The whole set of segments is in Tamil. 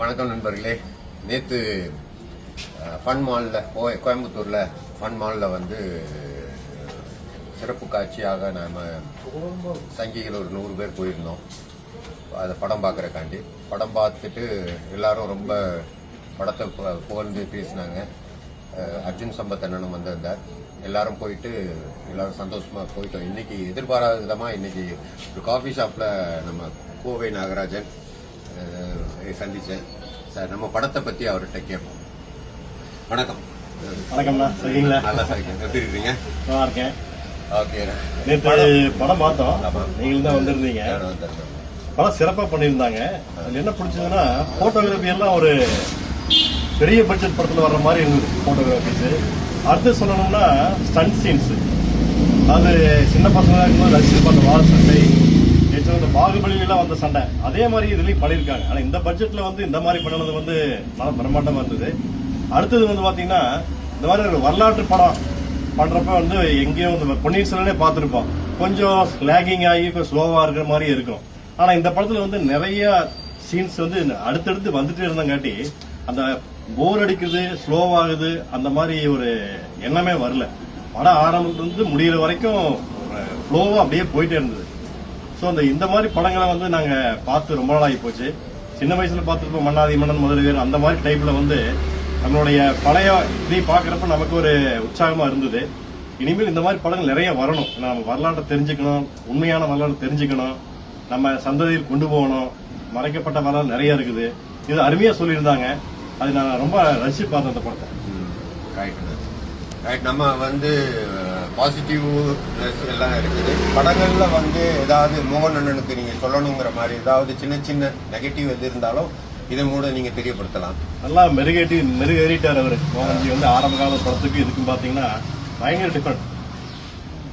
வணக்கம் நண்பர்களே. நேற்று ஃபன் மாலில் கோ கோயம்புத்தூரில் ஃபன் மாலில் வந்து சிறப்பு காட்சியாக நாம் சங்கிகள் ஒரு நூறு பேர் போயிருந்தோம். அதை படம் பார்க்குறக்காண்டி படம் பார்த்துட்டு எல்லாரும் ரொம்ப படத்தை புகழ்ந்து பேசினாங்க. அர்ஜுன் சம்பத் அண்ணனும் வந்திருந்தார். எல்லாரும் போயிட்டு எல்லாரும் சந்தோஷமாக போயிட்டோம். இன்னைக்கு எதிர்பாராத விதமாக இன்னைக்கு ஒரு காஃபி ஷாப்பில் நம்ம கோவை நாகராஜன் அஹ் சந்திச்சேன். சார் நம்ம படத்தை பத்தி அவர்கிட்ட கேட்போம். வணக்கம். வணக்கம்ண்ணா. சரிங்களா நல்லா சார் எப்படி இருக்கீங்க? நல்லா இருக்கேன். ஓகே. நேற்று படம். பார்த்தோம். நீங்களும் தான் வந்திருந்தீங்க. படம் சிறப்பாக பண்ணியிருந்தாங்க. அதில் என்ன பிடிச்சதுன்னா ஃபோட்டோகிராஃபி எல்லாம் ஒரு பெரிய பட்ஜெட் படத்தில் வர்ற மாதிரி இருந்தது ஃபோட்டோகிராஃபிஸு அடுத்து சொல்லணும்னா ஸ்டண்ட் சீன்ஸ் அது சின்ன பசங்களாக இருக்கும்போது ரசிச்சு அந்த வால் சண்டை நேற்று இந்த பாகுபலியெல்லாம் வந்த சண்டை. அதே மாதிரி இதுலேயும் பண்ணியிருக்காங்க. ஆனால் இந்த பட்ஜெட்டில் வந்து இந்த மாதிரி பண்ணினது வந்து நல்லா பிரம்மாண்டமாக இருந்தது. அடுத்தது வந்து பார்த்தீங்கன்னா இந்த மாதிரி ஒரு வரலாற்று படம் பண்ணுறப்ப வந்து எங்கேயும் வந்து பொன்னியின் செல்வனே பார்த்துருப்போம். கொஞ்சம் லேகிங் ஆகி கொஞ்சம் ஸ்லோவாக இருக்கிற மாதிரி இருக்கும். ஆனால் இந்த படத்தில் வந்து நிறைய சீன்ஸ் வந்து அடுத்தடுத்து வந்துட்டே இருந்தங்காட்டி அந்த போர் அடிக்குது ஸ்லோவாகுது அந்த மாதிரி ஒரு எண்ணமே வரல. படம் ஆரம்பத்துலேருந்து முடியிற வரைக்கும் ஃப்ளோவாக அப்படியே போயிட்டே இருந்தது. ஸோ அந்த இந்த மாதிரி படங்களை வந்து நாங்கள் பார்த்து ரொம்ப நாள் ஆகி போச்சு. சின்ன வயசில் பார்த்துருப்போம் மன்னாதி மன்னன் முதல்வர் அந்த மாதிரி டைப்பில் வந்து நம்மளுடைய பழைய இதை பார்க்குறப்ப நமக்கு ஒரு உற்சாகமாக இருந்தது. இனிமேல் இந்த மாதிரி படங்கள் நிறைய வரணும். நம்ம வரலாற்றை தெரிஞ்சுக்கணும் உண்மையான வரலாறு தெரிஞ்சுக்கணும் நம்ம சந்ததியில் கொண்டு போகணும் மறைக்கப்பட்ட வரலாறு நிறைய இருக்குது. இது அருமையாக சொல்லியிருந்தாங்க. அது நான் ரொம்ப ரசிச்சு பார்த்தேன் அந்த படத்தை. ரைட் ரைட் நம்ம வந்து பாசிட்டிவ் எல்லாம் இருக்குது. படங்களில் வந்து ஏதாவது மோகன் அண்ணனுக்கு நீங்கள் சொல்லணுங்கிற மாதிரி ஏதாவது சின்ன சின்ன நெகட்டிவ் எது இருந்தாலும் இதன் மூலம் நீங்கள் தெரியப்படுத்தலாம். நல்லா மெருகேட்டி மெருகேறிட்டார் அவர். மோகன்ஜி வந்து ஆரம்ப கால படத்துக்கு இதுக்கும் பார்த்தீங்கன்னா பயங்கர டிஃபரெண்ட்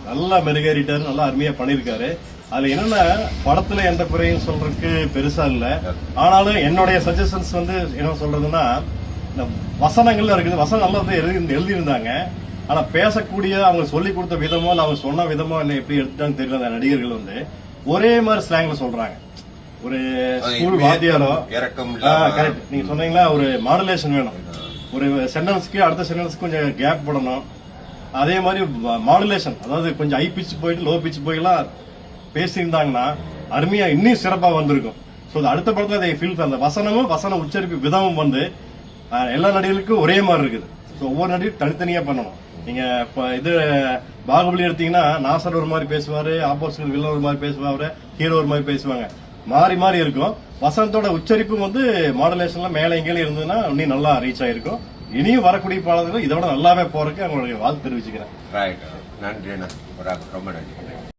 நல்லா மெருகேறிட்டார் நல்லா அருமையாக பண்ணியிருக்காரு. அதுல என்னன்னா படத்துல எந்த குறையும் சொல்றதுக்கு பெருசா இல்ல. ஆனாலும் என்னுடைய சஜஷன்ஸ் வந்து என்ன சொல்றதுன்னா இந்த வசனங்கள்ல இருக்குது. வசனம் நல்லா எழுதி எழுதியிருந்தாங்க. ஆனா பேசக்கூடிய அவங்க சொல்லி கொடுத்த விதமோ இல்ல அவங்க சொன்ன விதமோ என்ன எப்படி எடுத்துட்டான்னு தெரியல. அந்த நடிகர்கள் வந்து ஒரே மாதிரி ஸ்லாங்ல சொல்றாங்க. ஒரு ஸ்கூல் வாத்தியாரோ இறக்கம் கரெக்ட் நீங்க சொன்னீங்களா ஒரு மாடுலேஷன் வேணும். ஒரு சென்டென்ஸ்க்கு அடுத்த சென்டென்ஸ்க்கு கொஞ்சம் கேப் போடணும். அதே மாதிரி மாடுலேஷன் அதாவது கொஞ்சம் ஹை பிச் போயிட்டு லோ பிச் போயெல்லாம் பேசியிருந்தாங்கன்னா அருமையா இன்னும் சிறப்பா வந்திருக்கும். ஸோ அடுத்த படத்துல அதை ஃபீல் அந்த வசனமும் வசன உச்சரிப்பு விதமும் வந்து எல்லா நடிகர்களுக்கும் ஒரே மாதிரி இருக்குது. ஸோ ஒவ்வொரு நடிகரும் தனித்தனியாக பண்ணணும். நீங்கள் இப்போ இது பாகுபலி எடுத்தீங்கன்னா நாசர் ஒரு மாதிரி பேசுவார் ஆப்போசிட் வில்லன் ஒரு மாதிரி பேசுவார் ஹீரோ ஒரு மாதிரி பேசுவாங்க. மாறி மாறி இருக்கும். வசந்தோட உச்சரிப்பும் வந்து மாடலேஷன்லாம் மேலே எங்கேயும் இருந்ததுன்னா இன்னும் நல்லா ரீச் ஆகிருக்கும் இனியும் வரக்கூடிய பாடல்கள் இதோட நல்லாவே போறதுக்கு அவங்களுடைய வாழ்த்து தெரிவிச்சுக்கிறேன். ரைட் நன்றி ரொம்ப நன்றி.